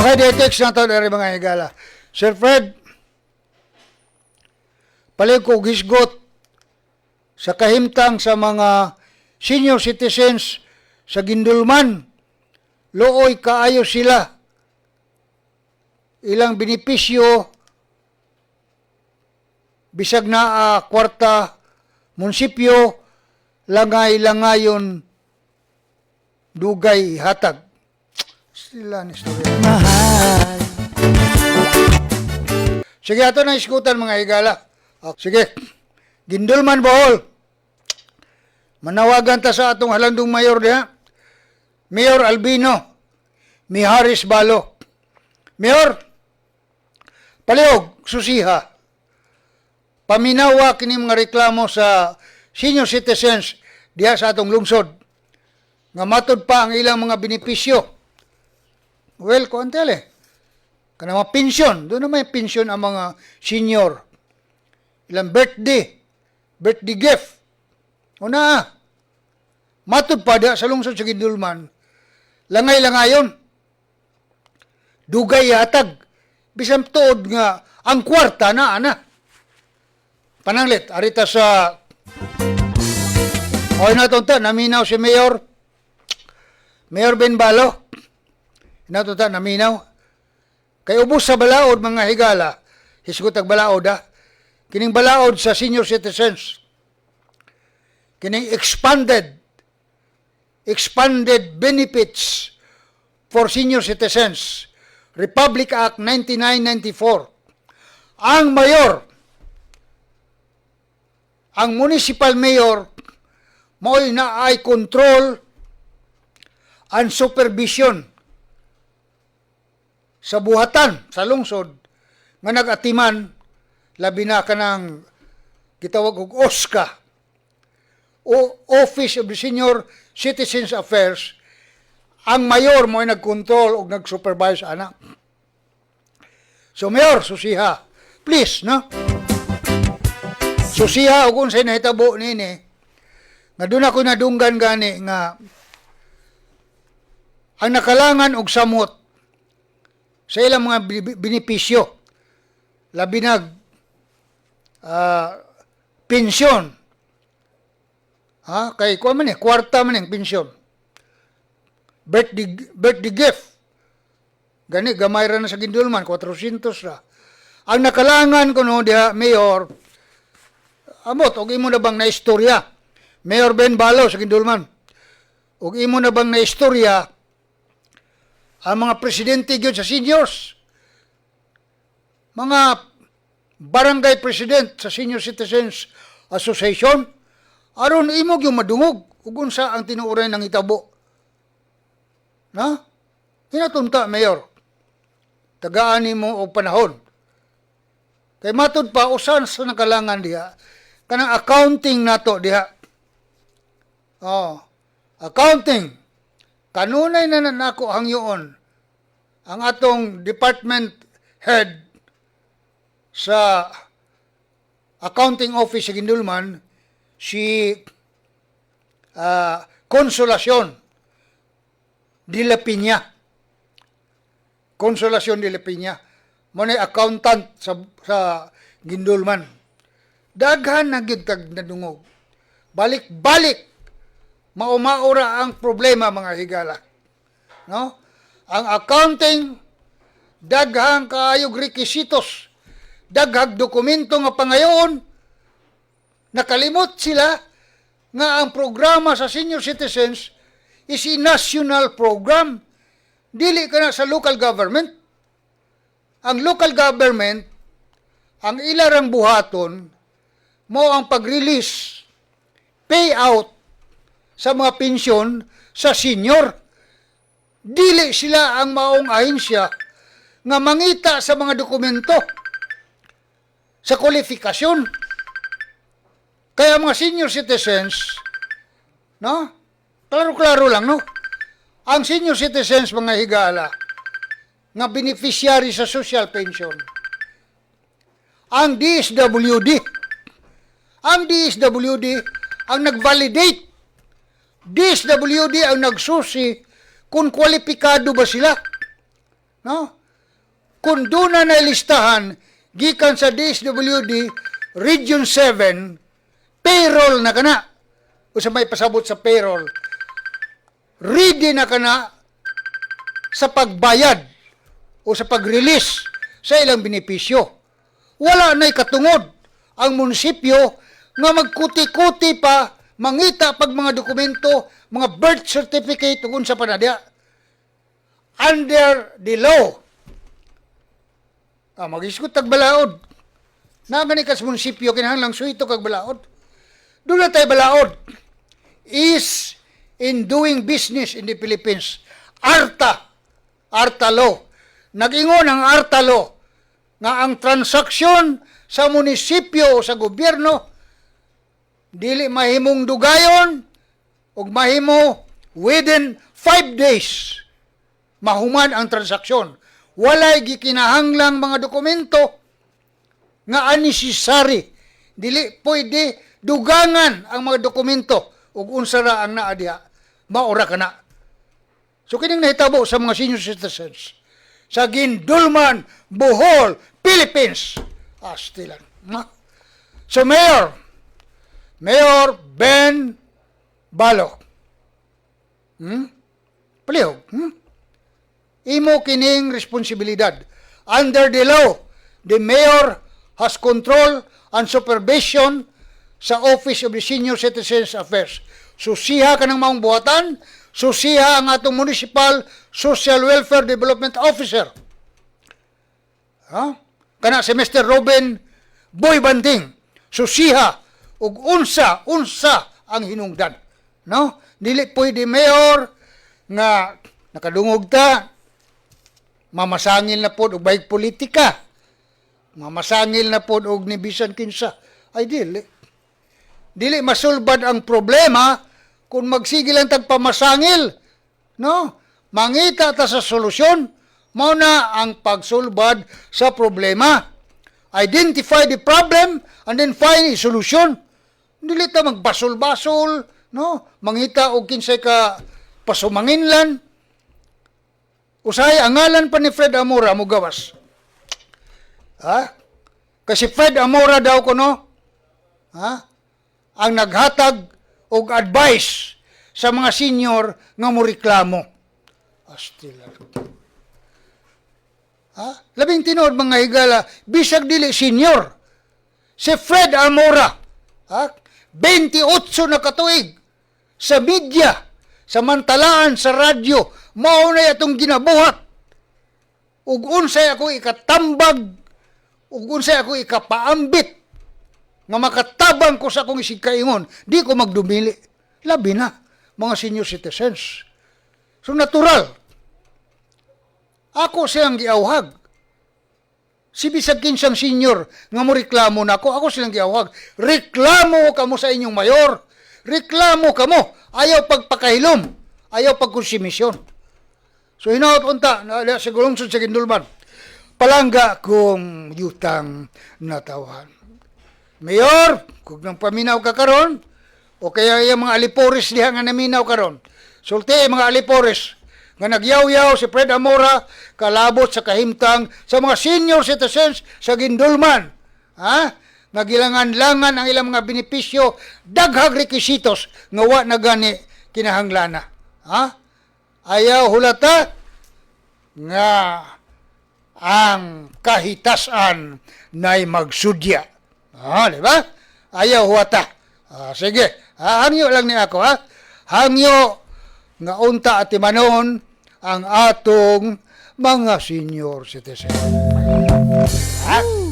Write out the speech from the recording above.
Okay, detects na to dari mga higala. Sir Fred, palig ko gisgot sa kahimtang sa mga senior citizens sa Gindulman. Looy kaayo sila. Ilang benepisyo bisag na ah, kwarta munisipyo langay-langayon dugay hatag. Sila ni storya. mahal Sige, ato na iskutan mga higala. Ah, sige, Gindulman Bohol. Manawagan ta sa atong halandong mayor diha. Mayor Albino. Miharis Balo. Mayor, palihog, susiha. Paminawa kini mga reklamo sa senior citizens diha sa atong lungsod. Nga matod pa ang ilang mga benepisyo. Well, kuantele. Kana mga pensyon, doon naman yung pensyon ang mga senior. Ilang birthday, birthday gift. Una, matud pa da sa lungsod sa Gindulman, langay-langayon. Dugay yatag. Bisang tuod nga, ang kwarta na, ana. Pananglit, arita sa... Okay na ito, naminaw si Mayor. Mayor Benbalo. Nato ta, naminaw. Kay ubos sa balaod mga higala, hisgot ag balaod ha. Kining balaod sa senior citizens. Kining expanded expanded benefits for senior citizens. Republic Act 1994. Ang mayor ang municipal mayor mo'y na ay control and supervision sa buhatan sa lungsod nga nagatiman labi na kanang gitawag og OSCA o Office of the Senior Citizens Affairs ang mayor mo ay nagkontrol o nag-supervise ana. So mayor, susiha. Please, no? Susiha og unsay nahitabo nini nga doon ako nadunggan gani nga ang nakalangan og samot sa ilang mga bi- benepisyo labi nag ah, pensyon. Ha? Kay kuan man eh kwarta man ang pensyon. Birthday birthday gift. Gani gamay ra na sa Gindulman 400 ra. Ang nakalangan kuno diha mayor amot og imo na bang na istorya Mayor Ben Balo sa Gindulman og imo na bang na istorya ang mga presidente gyud sa seniors. Mga barangay president sa Senior Citizens Association. Aron imo gyud madungog. Ug unsa ang tinuuray ng hitabo na? Hinatunta mayor. Tagaan nimo og panahon. Kay matud pa usan sa nakalangan diha? Kanang accounting nato diha. Oh accounting kanunay na na nako hangyoon ang atong department head sa accounting office sa Gindulman si ah, Consolacion de la Piña. Consolacion de la Piña. Mo accountant sa sa Gindulman. Daghan na gyud kag nadungog. Balik-balik maumaura ang problema mga higala. No? Ang accounting daghang kaayog requisitos, daghag dokumento nga pangayoon nakalimot sila nga ang programa sa senior citizens is a national program. Dili ka na sa local government. Ang local government, ang ilarang buhaton, mo ang pag-release, payout sa mga pensyon sa senior. Dili sila ang maong ahensya nga mangita sa mga dokumento sa kwalifikasyon. Kaya mga senior citizens, no? Klaro-klaro lang, no? Ang senior citizens, mga higala, nga beneficiary sa social pension, ang DSWD, ang DSWD ang nag-validate, DSWD ang nagsusi kung kwalipikado ba sila No? Kung doon na nailistahan, gikan sa DSWD, Region 7, payroll na kana. O sa may pasabot sa payroll, ready na kana sa pagbayad o sa pag-release sa ilang benepisyo. Wala na'y katungod ang munisipyo nga magkuti-kuti pa mangita pag mga dokumento, mga birth certificate ug unsa pa na. Under the law. Ah, mag-iskot tag balaod. Nagani ka sa munisipyo kinahanglang suito kag balaod. Doon na tayo balaod. Is in doing business in the Philippines. ARTA. ARTA law. Nag-ingon ang ARTA law nga ang transaksyon sa munisipyo o sa gobyerno dili mahimong dugayon ug mahimo within 5 days mahuman ang transaksyon. Walay gikinahanglang mga dokumento nga unnecessary. Dili pwede dugangan ang mga dokumento ug unsa ra ang naa diha. Maura ka na. So kining nahitabo sa mga senior citizens sa Gindulman, Bohol, Philippines. Astilan. Ma. So Mayor, Mayor Ben Balo. Hmm? Palihog. Hmm? Imo kining responsibilidad. Under the law, the mayor has control and supervision sa Office of the Senior Citizens Affairs. Susiha ka ng maong buhatan, susiha ang atong Municipal Social Welfare Development Officer. Ha? Kana si Mr. Robin Boy Banting, susiha ug unsa unsa ang hinungdan. No? Dili pwede mayor nga nakadungog ta mamasangil na pod og bayig politika. Mamasangil na pod og ni bisan kinsa. Ay dili. Dili masulbad ang problema kung magsige lang tag pamasangil. No? Mangita ta sa solusyon. Mao na ang pagsulbad sa problema. Identify the problem and then find a solution. Dili ta magbasol-basol, no? Mangita og kinsay ka pasumanginlan. Usay ang ngalan pa ni Fred Amora mo gawas. Ha? Kasi Fred Amora daw ko no? Ha? Ang naghatag og advice sa mga senior nga mo reklamo. Astila. Ha? Labing tinood mga higala, bisag dili senior. Si Fred Amora, ha? 28 na katuig sa media, sa mantalaan, sa radyo, mao na atong ginabuhat. Ug unsay ako ikatambag, ug unsay ako ikapaambit nga makatabang ko sa akong isikaingon, di ko magdumili. Labi na, mga senior citizens. So natural. Ako siyang giawhag. Si bisag kinsang senior nga mo reklamo na ako, silang giawhag. Reklamo kamo sa inyong mayor. Reklamo kamo. Ayaw pagpakahilom. Ayaw pagkonsumisyon. So hinaot unta na na- sa Gindulman. Palangga kung yutang natawan. Mayor, kung nang paminaw ka karon, o kaya yung mga alipores diha nga naminaw karon. Sulti mga alipores nga nagyaw-yaw si Fred Amora kalabot sa kahimtang sa mga senior citizens sa Gindulman. Ha? Nagilangan-langan ang ilang mga benepisyo, daghag requisitos nga wa na gani kinahanglana. Ha? Ayaw hulata nga ang kahitasan na'y magsudya. Ah, di ba? Ayaw huwata. Ah, sige, ah, hangyo lang ni ako, ha? Hangyo nga unta at imanon ang atong mga senior citizen. Ha?